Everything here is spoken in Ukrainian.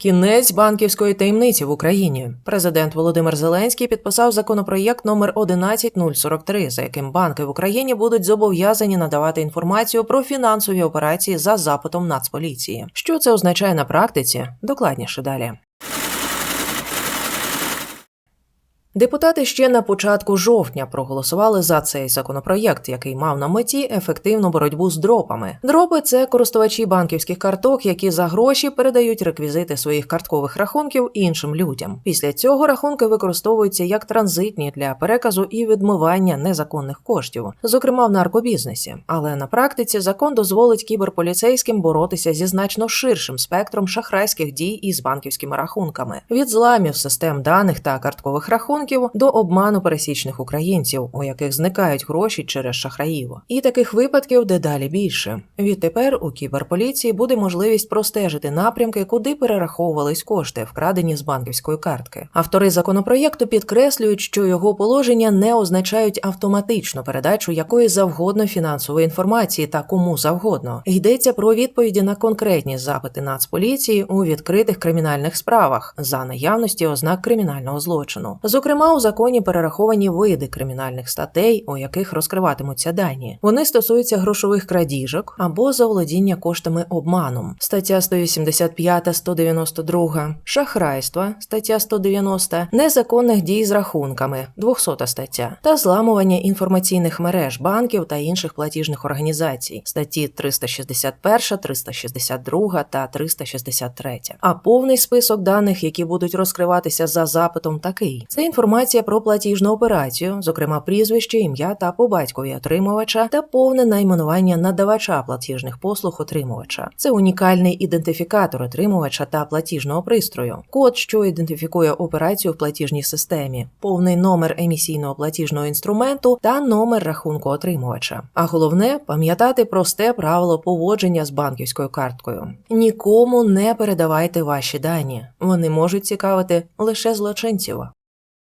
Кінець банківської таємниці в Україні. Президент Володимир Зеленський підписав законопроєкт номер 11043, за яким банки в Україні будуть зобов'язані надавати інформацію про фінансові операції за запитом Нацполіції. Що це означає на практиці? Докладніше далі. Депутати ще на початку жовтня проголосували за цей законопроєкт, який мав на меті ефективну боротьбу з дропами. Дропи це користувачі банківських карток, які за гроші передають реквізити своїх карткових рахунків іншим людям. Після цього рахунки використовуються як транзитні для переказу і відмивання незаконних коштів, зокрема в наркобізнесі. Але на практиці закон дозволить кіберполіцейським боротися зі значно ширшим спектром шахрайських дій із банківськими рахунками від зламів систем даних та карткових рахунків до обману пересічних українців, у яких зникають гроші через шахраїв. І таких випадків дедалі більше. Відтепер у кіберполіції буде можливість простежити напрямки, куди перераховувались кошти, вкрадені з банківської картки. Автори законопроєкту підкреслюють, що його положення не означають автоматичну передачу якої завгодно фінансової інформації та кому завгодно. Йдеться про відповіді на конкретні запити Нацполіції у відкритих кримінальних справах за наявності ознак кримінального злочину. Зокрема, у законі перераховані види кримінальних статей, у яких розкриватимуться дані. Вони стосуються грошових крадіжок або заволодіння коштами обманом. Стаття 185, 192, шахрайства, стаття 190, незаконних дій з рахунками, 200 стаття, та зламування інформаційних мереж банків та інших платіжних організацій, статті 361, 362 та 363. А повний список даних, які будуть розкриватися за запитом, такий: це інформація про платіжну операцію, зокрема прізвище, ім'я та по батькові отримувача, та повне найменування надавача платіжних послуг отримувача. Це унікальний ідентифікатор отримувача та платіжного пристрою, код, що ідентифікує операцію в платіжній системі, повний номер емісійного платіжного інструменту та номер рахунку отримувача. А головне пам'ятати просте правило поводження з банківською карткою: нікому не передавайте ваші дані. Вони можуть цікавити лише злочинців.